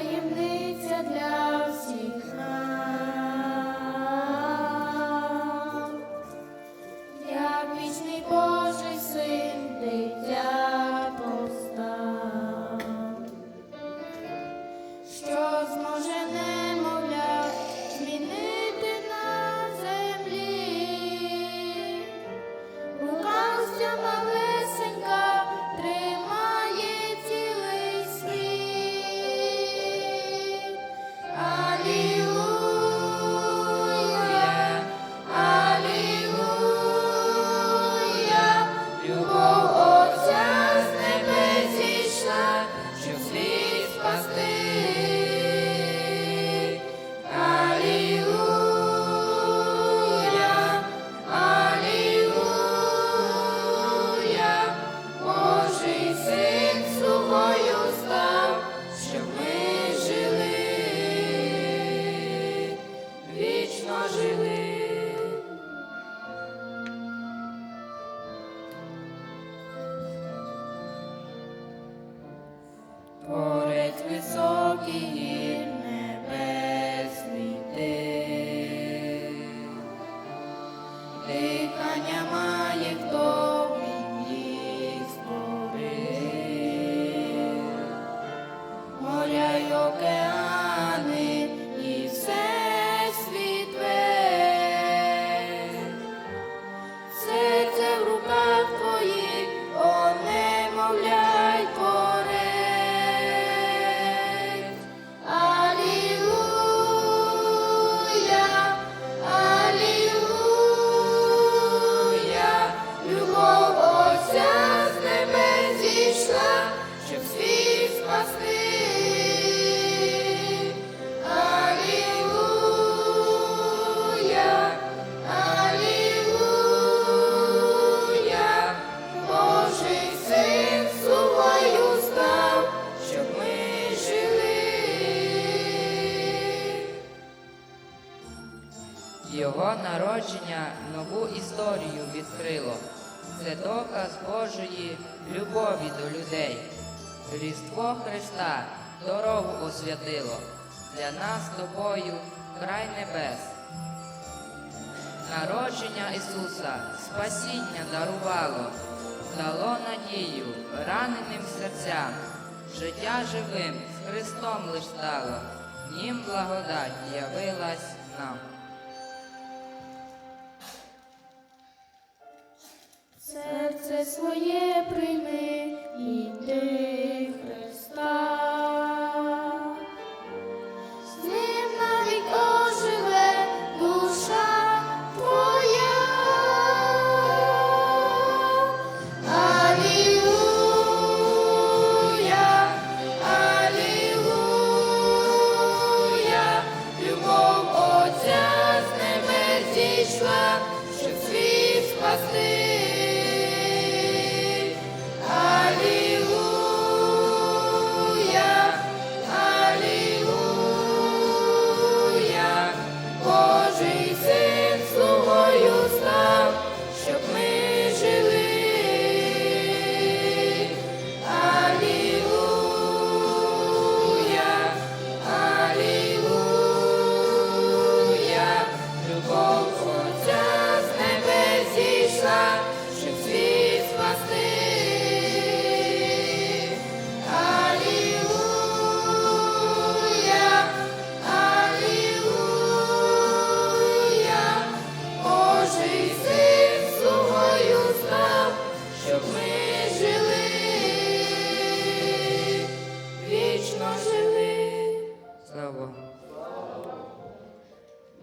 I am there. Його народження нову історію відкрило. Це доказ Божої любові до людей. Різдво Христа дорогу освятило для нас тобою край небес. Народження Ісуса спасіння дарувало, дало надію раненим серцям, життя живим з Христом лиш стало, нім благодать явилась нам. Щоб світ спасли.